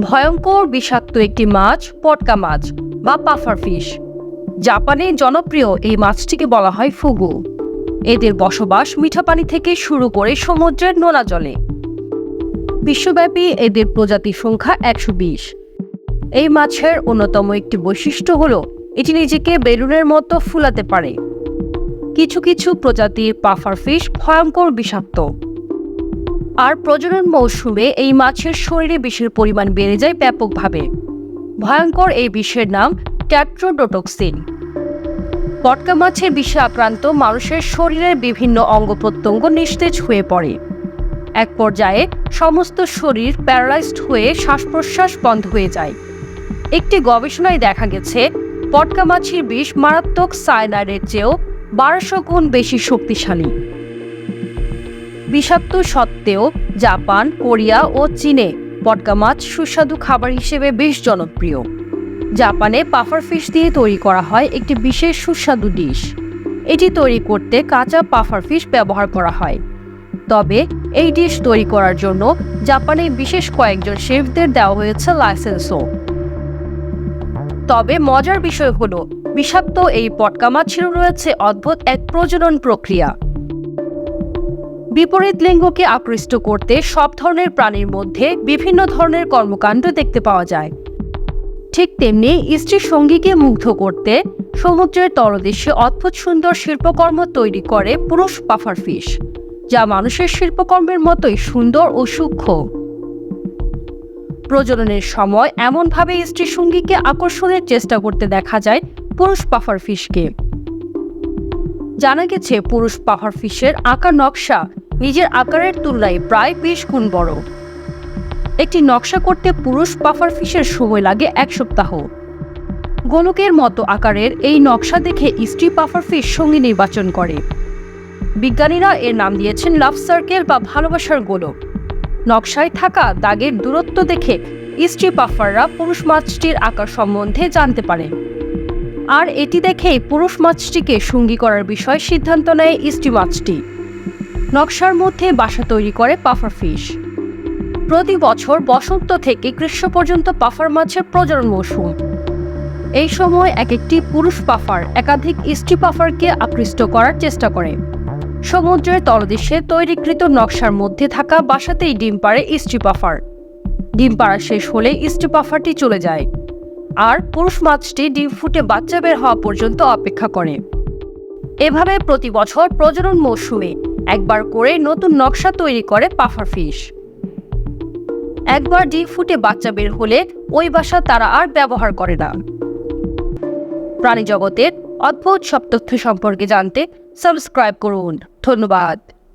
ভয়ঙ্কর বিষাক্ত একটি মাছ, পটকা মাছ বা পাফার ফিশ। জাপানে জনপ্রিয় এই মাছটিকে বলা হয় ফুগু। এদের বসবাস মিঠা পানি থেকে শুরু করে সমুদ্রের নোনা জলে। বিশ্বব্যাপী এদের প্রজাতি সংখ্যা একশো বিশ। এই মাছের অন্যতম একটি বৈশিষ্ট্য হল, এটি নিজেকে বেলুনের মতো ফুলাতে পারে। কিছু কিছু প্রজাতির পাফার ফিশ ভয়ঙ্কর বিষাক্ত। আর প্রজনন মৌসুমে এই মাছের শরীরে বিষের পরিমাণ বেড়ে যায় ব্যাপকভাবে। ভয়ঙ্কর এই বিষের নাম ট্যাট্রোডোটক্সিন পটকা মাছের বিষে আক্রান্ত মানুষের শরীরের বিভিন্ন অঙ্গ প্রত্যঙ্গ নিস্তেজ হয়ে পড়ে। এক পর্যায়ে সমস্ত শরীর প্যারালাইজড হয়ে শ্বাস প্রশ্বাস বন্ধ হয়ে যায়। একটি গবেষণায় দেখা গেছে পটকা মাছের বিষ মারাত্মক সায়নাইডের চেয়েও বারোশো গুণ বেশি শক্তিশালী। বিষাক্ত সত্ত্বেও জাপান, কোরিয়া ও চীনে পটকা মাছ সুস্বাদু খাবার হিসেবে বেশ জনপ্রিয়। জাপানে পাফার ফিশ দিয়ে তৈরি করা হয় একটি বিশেষ সুস্বাদু ডিশ। এটি তৈরি করতে কাঁচা পাফার ফিশ ব্যবহার করা হয়। তবে এই ডিশ তৈরি করার জন্য জাপানে বিশেষ কয়েকজন শেফদের দেওয়া হয়েছে লাইসেন্সও। তবে মজার বিষয় হলো, বিষাক্ত এই পটকা মাছের রয়েছে অদ্ভুত এক প্রজনন প্রক্রিয়া। বিপরীত লিঙ্গকে আকৃষ্ট করতে সব ধরনের প্রাণীর মধ্যে বিভিন্ন ধরনের কর্মকাণ্ড দেখতে পাওয়া যায়। ঠিক তেমনি স্ত্রীর সঙ্গীকে মুগ্ধ করতে সমুদ্রের তলদেশে অদ্ভুত সুন্দর শিল্পকর্ম তৈরি করে পুরুষ পাফার ফিশ, যা মানুষের শিল্পকর্মের মতোই সুন্দর ও সূক্ষ্ম। প্রজননের সময় এমনভাবে স্ত্রী সঙ্গীকে আকর্ষণের চেষ্টা করতে দেখা যায় পুরুষ পাফার ফিশকে। জানা গেছে পুরুষ পাফার ফিশের আঁকা নকশা নিজের আকারের তুলনায় প্রায় বিশ গুণ বড়। একটি নকশা করতে পুরুষ পাফার ফিশের সময় লাগে এক সপ্তাহ। গোলকের মতো আকারের এই নকশা দেখে স্ত্রী পাফার ফিশ সঙ্গী নির্বাচন করে। বিজ্ঞানীরা এর নাম দিয়েছেন লাভ সার্কেল বা ভালোবাসার গোলক। নকশায় থাকা দাগের দূরত্ব দেখে স্ত্রী পাফাররা পুরুষ মাছটির আকার সম্বন্ধে জানতে পারে। আর এটি দেখেই পুরুষ মাছটিকে সঙ্গী করার বিষয়ে সিদ্ধান্ত নেয় স্ত্রী মাছটি। নকশার মধ্যে বাসা তৈরি করে পাফার ফিশ। প্রতি বছর বসন্ত থেকে গ্রীষ্ম পর্যন্ত পাফার মাছের প্রজনন মৌসুম। এই সময় এক একটি পুরুষ পাফার একাধিক স্ত্রী পাফারকে আকৃষ্ট করার চেষ্টা করে। সমুদ্রের তলদেশে তৈরিকৃত নকশার মধ্যে থাকা বাসাতেই ডিম পাড়ে স্ত্রী পাফার। ডিম পাড়া শেষ হলে স্ত্রী পাফারটি চলে যায়। আর পুরুষ মাছটি ডিম ফুটে বাচ্চা বের হওয়া পর্যন্ত অপেক্ষা করে। এভাবে প্রতি বছর প্রজনন মৌসুমে একবার করে নতুন নকশা তৈরি করে পাফার ফিশ। একবার ডিম ফুটে বাচ্চা বের হলে ওই বাসা তারা আর ব্যবহার করে না। প্রাণী জগতের অদ্ভুত সব তথ্য সম্পর্কে জানতে সাবস্ক্রাইব করুন। ধন্যবাদ।